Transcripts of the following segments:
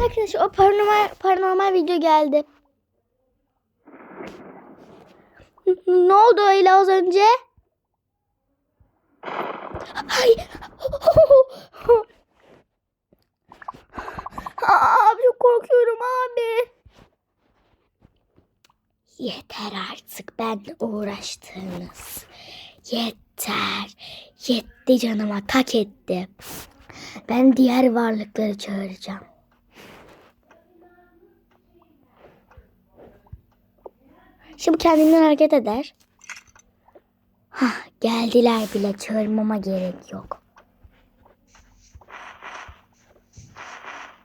Evet arkadaşlar o paranormal, paranormal video geldi. Ne oldu öyle az önce? Ay. Abi çok korkuyorum abi. Yeter artık benle uğraştığınız. Yeter. Yetti canıma tak etti. Ben diğer varlıkları çağıracağım. Şimdi kendinden hareket eder. Hah, geldiler bile çağırmama gerek yok.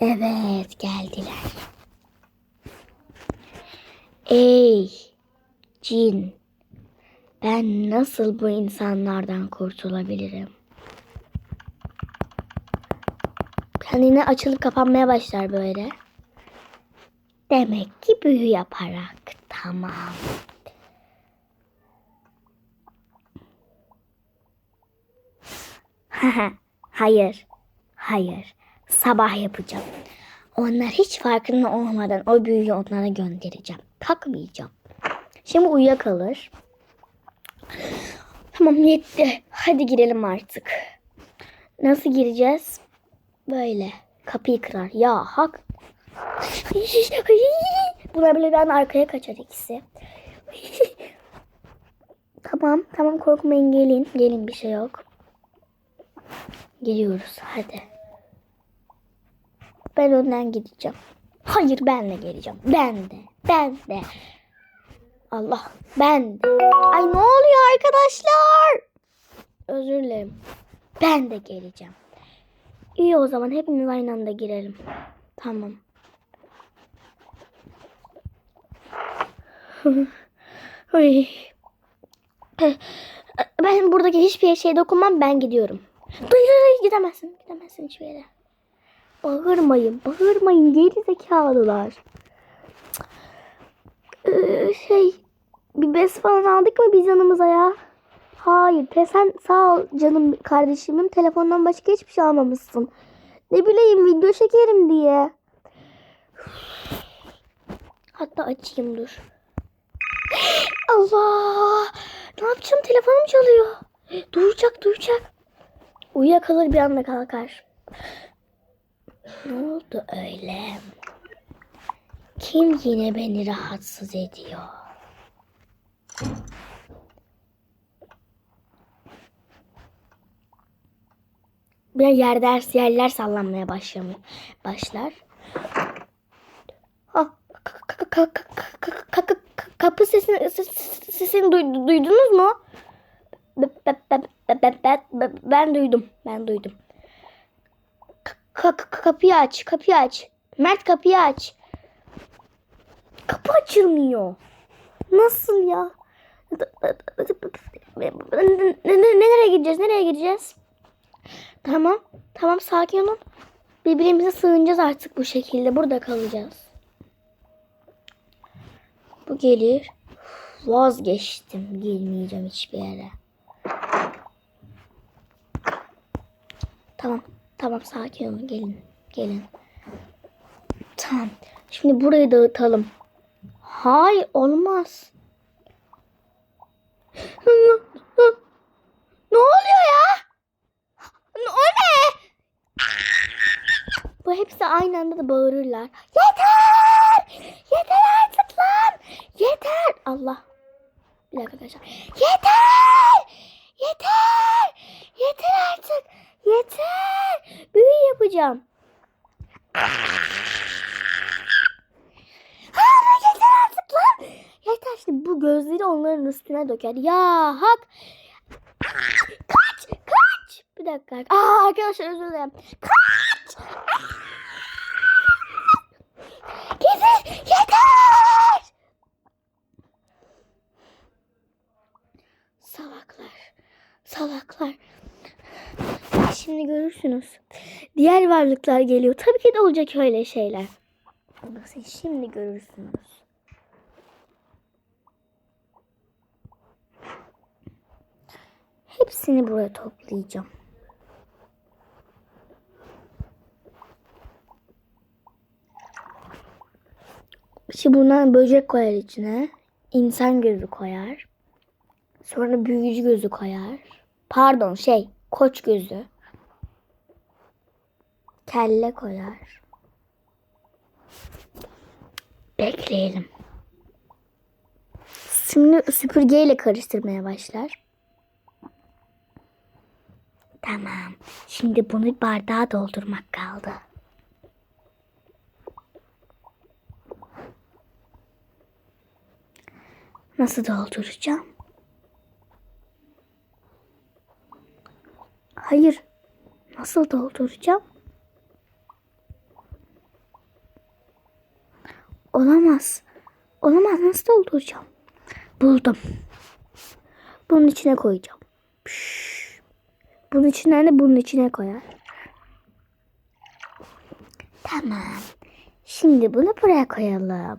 Evet geldiler. Ey cin ben nasıl bu insanlardan kurtulabilirim? Kendine açılıp kapanmaya başlar böyle. Demek ki büyü yaparak. Tamam. Hayır. Hayır. Sabah yapacağım. Onlar hiç farkında olmadan o büyüyü onlara göndereceğim. Takmayacağım. Şimdi uyuyakalır. Tamam yetti. Hadi girelim artık. Nasıl gireceğiz? Böyle. Kapıyı kırar. Ya hak. Böyle ben arkaya kaçar ikisi. tamam tamam korkmayın gelin. Gelin bir şey yok. Geliyoruz hadi. Ben önden gideceğim. Hayır ben de geleceğim. Ben de. Ben de. Allah ben de. Ay ne oluyor arkadaşlar? Özür dilerim. Ben de geleceğim. İyi o zaman hepimiz aynı anda girelim. Tamam. Ben buradaki hiçbir şeye dokunmam. Ben gidiyorum. Hayır, gidemezsin. Gidemezsin hiçbir yere. Bağırmayın. Bağırmayın. Geri zekalılar. Ee, şey bir bez falan aldık mı biz yanımıza ya? Hayır. Sen sağ ol canım kardeşimim. Telefondan başka hiçbir şey almamışsın. Ne bileyim video çekerim diye. Hatta açayım dur. Allah! Ne yapacağım? Telefonum çalıyor. Duyacak, duyacak. Uyuyakalır bir anda kalkar. Ne oldu öyle? Kim yine beni rahatsız ediyor? Bir yer ders yerler sallanmaya başlamıyor. Başlar. Ha, ka- ka- ka- ka- ka- ka- ka- kapı sesini ses- sesini duy- duydunuz mu? Be- be- be- be- be- be- be- Ben duydum. Ben duydum. Ka- kapıyı aç. Kapıyı aç. Mert kapıyı aç. Kapı açılmıyor. Nasıl ya? Ne- ne- Nereye gideceğiz? Nereye gideceğiz? Tamam. Tamam sakin olun. Birbirimize sığınacağız artık bu şekilde. Burada kalacağız. Bu gelir. Vazgeçtim. Gelmeyeceğim hiçbir yere. Tamam. Tamam sakin olun. Gelin. Gelin. Tamam. Şimdi burayı dağıtalım. Hayır olmaz. Ne oluyor ya? O ne? Bu hepsi aynı anda da bağırırlar. Yeter! Yeter artık lan! Yeter! Allah. Bir dakika arkadaşlar. Yeter! Yeter! Yeter artık! Yeter! Büyü yapacağım. Aa, yeter artık lan! Yeter şimdi bu gözleri onların üstüne döker. Ya hak! Kaç! Kaç! Bir dakika. Aa arkadaşlar özür dilerim. Kaç! Yeter! Yeter! Salaklar. Salaklar. Şimdi görürsünüz. Diğer varlıklar geliyor. Tabii ki de olacak öyle şeyler. Siz şimdi görürsünüz. Hepsini buraya toplayacağım. Şimdi bundan böcek koyar içine. İnsan gözü koyar. Sonra büyücü gözü koyar. Pardon şey koç gözü. Kelle koyar. Bekleyelim. Şimdi süpürgeyle karıştırmaya başlar. Tamam. Şimdi bunu bardağa doldurmak kaldı. Nasıl dolduracağım? Hayır. Nasıl dolduracağım? Olamaz. Olamaz. Nasıl dolduracağım? Buldum. Bunun içine koyacağım. Püş. Bunun içinden de bunun içine koyar. Tamam. Şimdi bunu buraya koyalım.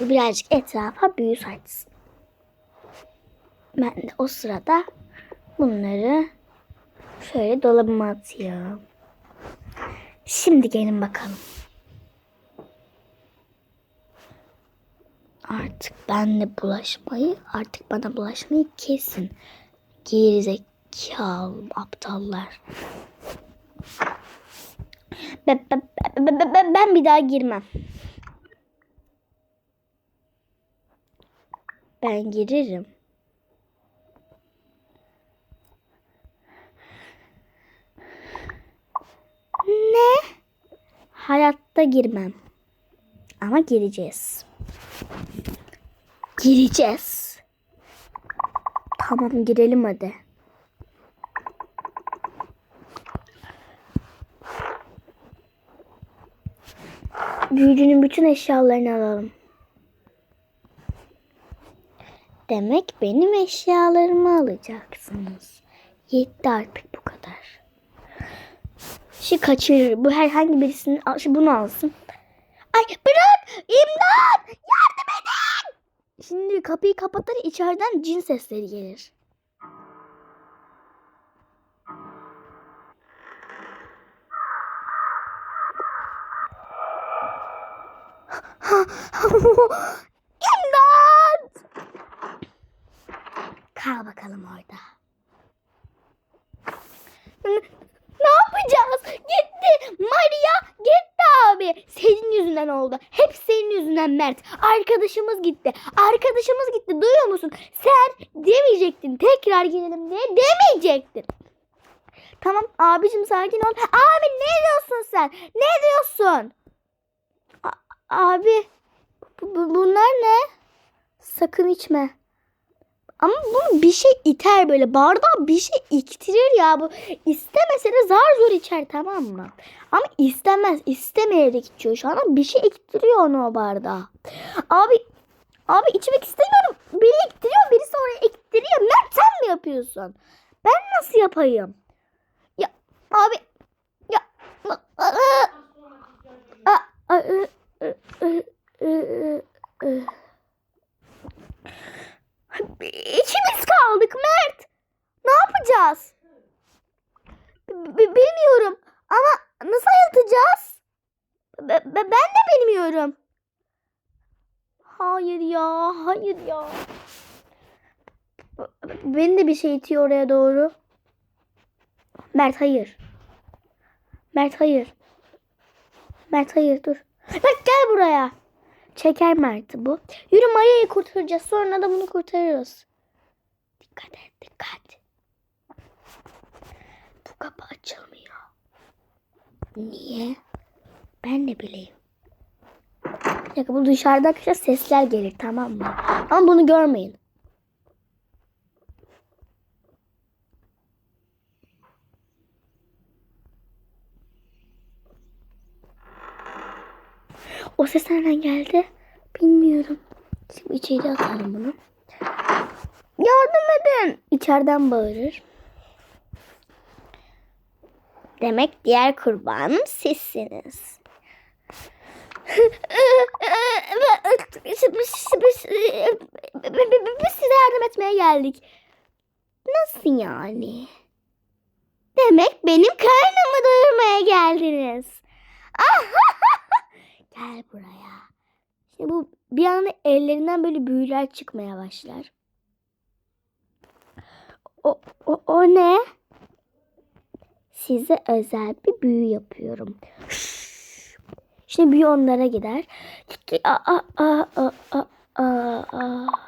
Birazcık etrafa büyü saçsın. Ben de o sırada bunları şöyle dolabıma atıyorum. Şimdi gelin bakalım. Artık benle bulaşmayı, artık bana bulaşmayı kesin. Gerizekalı aptallar. Ben, ben, ben, ben, ben bir daha girmem. Ben girerim. Ne? Hayatta girmem. Ama gireceğiz. Gireceğiz. Tamam girelim hadi. Büyücünün bütün eşyalarını alalım. Demek benim eşyalarımı alacaksınız. Yetti artık bu kadar. Şu kaçırır. Bu herhangi birisinin bunu alsın. Ay bırak! İmdat! Yardım edin! Şimdi kapıyı kapatır içeriden cin sesleri gelir. İmdat! Kal bakalım orada. Ne yapacağız? Gitti. Maria gitti abi. Senin yüzünden oldu. Hep senin yüzünden Mert. Arkadaşımız gitti. Arkadaşımız gitti. Duyuyor musun? Sen demeyecektin. Tekrar gelelim diye demeyecektin. Tamam abicim sakin ol. Abi ne diyorsun sen? Ne diyorsun? A- abi bu- bu- bunlar ne? Sakın içme. Ama bunu bir şey iter böyle. Bardağı bir şey iktirir ya. Bu istemese de zar zor içer tamam mı? Ama istemez. istemeyerek içiyor şu an. Bir şey iktiriyor onu o bardağa. Abi abi içmek istemiyorum. Biri iktiriyor birisi oraya iktiriyor. Mert sen mi yapıyorsun? Ben nasıl yapayım? Ya abi ya aa, ı, ı, ı, ı, ı, ı. İkimiz kaldık Mert. Ne yapacağız? B- bilmiyorum ama nasıl ayıltacağız? B- ben de bilmiyorum. Hayır ya, hayır ya. Beni de bir şey itiyor oraya doğru. Mert hayır. Mert hayır. Mert hayır dur. Mert gel buraya. Çeker Mert'i bu. Yürü Maria'yı kurtaracağız. Sonra da bunu kurtarırız. Dikkat et dikkat. Bu kapı açılmıyor. Niye? Ben de bileyim. Bir dakika bu dışarıda arkadaşlar sesler gelir tamam mı? Ama bunu görmeyin. O ses nereden geldi? Bilmiyorum. Şimdi içeri atalım bunu. Yardım edin. İçeriden bağırır. Demek diğer kurbanım sizsiniz. Biz size yardım etmeye geldik. Nasıl yani? Demek benim karnımı doyurmaya geldiniz. Gel buraya. Şimdi bu bir anda ellerinden böyle büyüler çıkmaya başlar. O, o, o ne? Size özel bir büyü yapıyorum. Şimdi büyü onlara gider. Aa, aa, aa, aa, aa, aa.